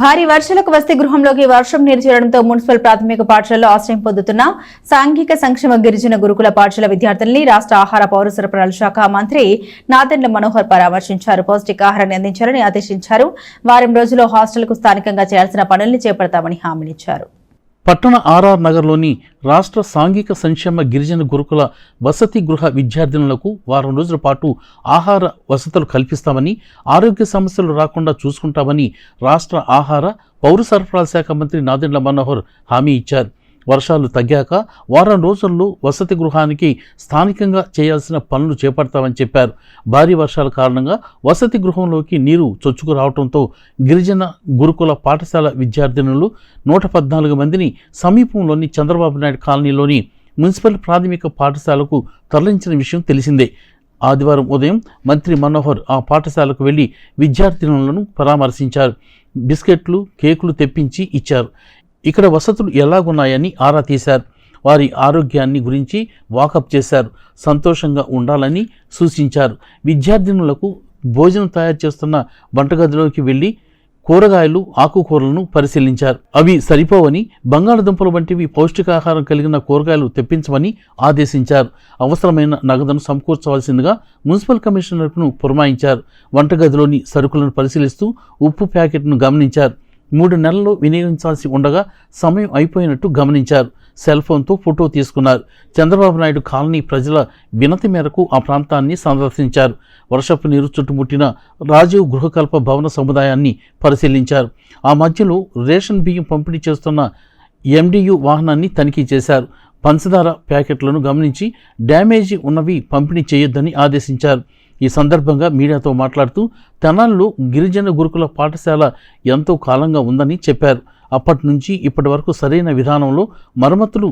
భారీ వర్షాలకు వస్తే గృహంలోకి వర్షం నీరు చేరడంతో మున్సిపల్ ప్రాథమిక పాఠశాలలో ఆశ్రయం పొందుతున్న సాంఘిక సంక్షేమ గిరిజన గురుకుల పాఠశాల విద్యార్థుల్ని రాష్ట్ర ఆహార పౌర సరఫరాల శాఖ మంత్రి నాదెండ్ల మనోహర్ పరామర్శించారు. పౌష్టికాహారాన్ని అందించాలని ఆదేశించారు. వారం రోజుల్లో హాస్టల్కు స్థానికంగా చేయాల్సిన పనుల్ని చేపడతామని హామీనిచ్చారు. పట్టణ ఆర్ఆర్ నగర్లోని రాష్ట్ర సాంఘిక సంక్షేమ గిరిజన గురుకుల వసతి గృహ విద్యార్థినులకు వారం రోజుల పాటు ఆహార వసతులు కల్పిస్తామని ఆరోగ్య సమస్యలు రాకుండా చూసుకుంటామని రాష్ట్ర ఆహార పౌర సరఫరాల శాఖ మంత్రి నాదెండ్ల మనోహర్ హామీ ఇచ్చారు. వర్షాలు తగ్గాక వారం రోజుల్లో వసతి గృహానికి స్థానికంగా చేయాల్సిన పనులు చేపడతామని చెప్పారు. భారీ వర్షాల కారణంగా వసతి గృహంలోకి నీరు చొచ్చుకురావడంతో గిరిజన గురుకుల పాఠశాల విద్యార్థినులు నూట పద్నాలుగు మందిని సమీపంలోని చంద్రబాబు నాయుడు కాలనీలోని మున్సిపల్ ప్రాథమిక పాఠశాలకు తరలించిన విషయం తెలిసిందే. ఆదివారం ఉదయం మంత్రి మనోహర్ ఆ పాఠశాలకు వెళ్ళి విద్యార్థినులను పరామర్శించారు. బిస్కెట్లు కేకులు తెప్పించి ఇచ్చారు. ఇక్కడ వసతులు ఎలాగున్నాయని ఆరా తీశారు. వారి ఆరోగ్యాన్ని గురించి వాకప్ చేశారు. సంతోషంగా ఉండాలని సూచించారు. విద్యార్థినులకు భోజనం తయారు చేస్తున్న వంటగదిలోకి వెళ్ళి కూరగాయలు ఆకుకూరలను పరిశీలించారు. అవి సరిపోవని బంగాళదుంపలు వంటివి పౌష్టికాహారం కలిగిన కూరగాయలు తెప్పించమని ఆదేశించారు. అవసరమైన నగదును సమకూర్చవలసిందిగా మున్సిపల్ కమిషనర్ను పురమాయించారు. వంటగదిలోని సరుకులను పరిశీలిస్తూ ఉప్పు ప్యాకెట్ను గమనించారు. మూడు నెలలు వినియోగించాల్సి ఉండగా సమయం అయిపోయినట్టు గమనించారు. సెల్ ఫోన్తో ఫోటో తీసుకున్నారు. చంద్రబాబు నాయుడు కాలనీ ప్రజల వినతి మేరకు ఆ ప్రాంతాన్ని సందర్శించారు. వర్షపు నీరు చుట్టుముట్టిన రాజీవ్ గృహకల్ప భవన సముదాయాన్ని పరిశీలించారు. ఆ మధ్యలో రేషన్ బియ్యం పంపిణీ చేస్తున్న ఎండియు వాహనాన్ని తనిఖీ చేశారు. పంచదార ప్యాకెట్లను గమనించి డ్యామేజీ ఉన్నవి పంపిణీ చేయొద్దని ఆదేశించారు. ఈ సందర్భంగా మీడియాతో మాట్లాడుతూ తెనాల్లో గిరిజన గురుకుల పాఠశాల ఎంతో కాలంగా ఉందని చెప్పారు. అప్పటి నుంచి ఇప్పటి వరకు సరైన విధానంలో మరమ్మతులు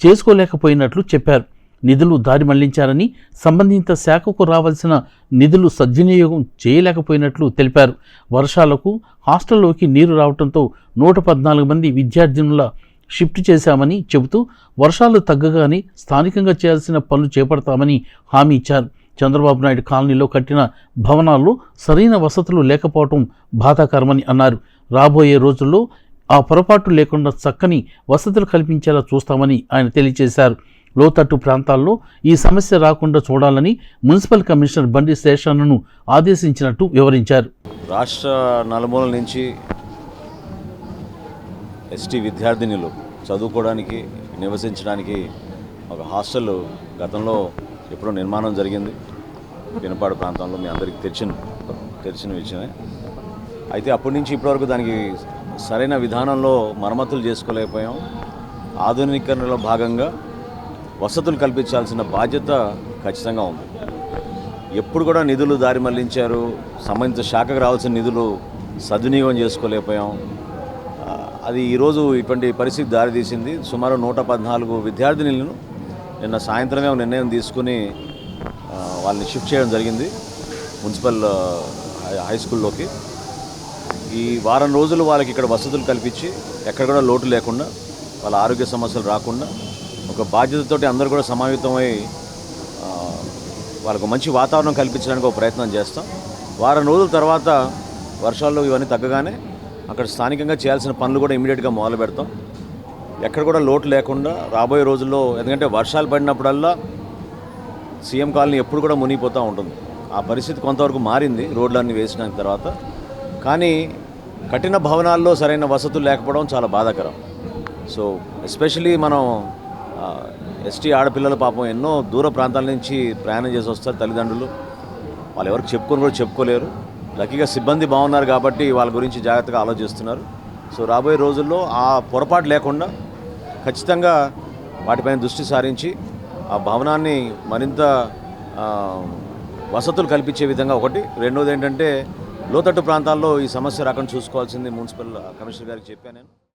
చేసుకోలేకపోయినట్లు చెప్పారు. నిధులు దారి మళ్ళించారని సంబంధిత శాఖకు రావాల్సిన నిధులు సద్వినియోగం చేయలేకపోయినట్లు తెలిపారు. వర్షాలకు హాస్టల్లోకి నీరు రావడంతో నూట పద్నాలుగు మంది విద్యార్థినుల షిఫ్ట్ చేశామని చెబుతూ వర్షాలు తగ్గగానే స్థానికంగా చేయాల్సిన పనులు చేపడతామని హామీ ఇచ్చారు. చంద్రబాబు నాయుడు కాలనీలో కట్టిన భవనాల్లో సరైన వసతులు లేకపోవటం బాధాకరమని అన్నారు. రాబోయే రోజుల్లో ఆ పొరపాటు లేకుండా చక్కని వసతులు కల్పించేలా చూస్తామని ఆయన తెలియజేశారు. లోతట్టు ప్రాంతాల్లో ఈ సమస్య రాకుండా చూడాలని మున్సిపల్ కమిషనర్ బండి శేషాన్నను ఆదేశించినట్టు వివరించారు. రాష్ట్ర నలుమూల నుంచి ఎస్టీ విద్యార్థినులు చదువుకోవడానికి నివసించడానికి ఒక హాస్టల్ గతంలో ఎప్పుడో నిర్మాణం జరిగింది. వినపాడు ప్రాంతంలో మీ అందరికీ తెరిచిన తెరిచిన విషయమే. అయితే అప్పటి నుంచి ఇప్పటివరకు దానికి సరైన విధానంలో మరమ్మతులు చేసుకోలేకపోయాం. ఆధునీకరణలో భాగంగా వసతులు కల్పించాల్సిన బాధ్యత ఖచ్చితంగా ఉంది. ఎప్పుడు కూడా నిధులు దారి మళ్ళించారు. సంబంధిత శాఖకు రావాల్సిన నిధులు సద్వినియోగం చేసుకోలేకపోయాం. అది ఈరోజు ఇటువంటి పరిస్థితి దారితీసింది. సుమారు నూట పద్నాలుగు విద్యార్థినులను నిన్న సాయంత్రమే నిర్ణయం తీసుకుని వాళ్ళని షిఫ్ట్ చేయడం జరిగింది మున్సిపల్ హై- స్కూల్లోకి. ఈ వారం రోజులు వాళ్ళకి ఇక్కడ వసతులు కల్పించి ఎక్కడ కూడా లోటు లేకుండా వాళ్ళ ఆరోగ్య సమస్యలు రాకుండా ఒక బాధ్యతతోటి అందరూ కూడా సమావేతమై వాళ్ళకు మంచి వాతావరణం కల్పించడానికి ఒక ప్రయత్నం చేస్తాం. వారం రోజుల తర్వాత వర్షాలు ఇవన్నీ తగ్గగానే అక్కడ స్థానికంగా చేయాల్సిన పనులు కూడా ఇమీడియట్గా మొదలు పెడతాం ఎక్కడ కూడా లోటు లేకుండా రాబోయే రోజుల్లో ఎందుకంటే వర్షాలు పడినప్పుడల్లా సీఎం కాలనీ ఎప్పుడు కూడా మునిగిపోతూ ఉంటుంది. ఆ పరిస్థితి కొంతవరకు మారింది రోడ్లన్నీ వేసిన తర్వాత. కానీ కఠిన భవనాల్లో సరైన వసతులు లేకపోవడం చాలా బాధాకరం. సో ఎస్పెషలీ మనం ఎస్టీ ఆడపిల్లల పాపం ఎన్నో దూర ప్రాంతాల నుంచి ప్రయాణం చేసి వస్తారు తల్లిదండ్రులు. వాళ్ళు ఎవరికి చెప్పుకొని కూడా చెప్పుకోలేరు. లక్కీగా సిబ్బంది బాగున్నారు కాబట్టి వాళ్ళ గురించి జాగ్రత్తగా ఆలోచిస్తున్నారు. సో రాబోయే రోజుల్లో ఆ పొరపాటు లేకుండా ఖచ్చితంగా వాటిపైన దృష్టి సారించి ఆ భవనాన్ని మరింత వసతులు కల్పించే విధంగా ఒకటి. రెండోది ఏంటంటే లోతట్టు ప్రాంతాల్లో ఈ సమస్య రాకుండా చూసుకోవాల్సింది మున్సిపల్ కమిషనర్ గారికి చెప్పాను నేను.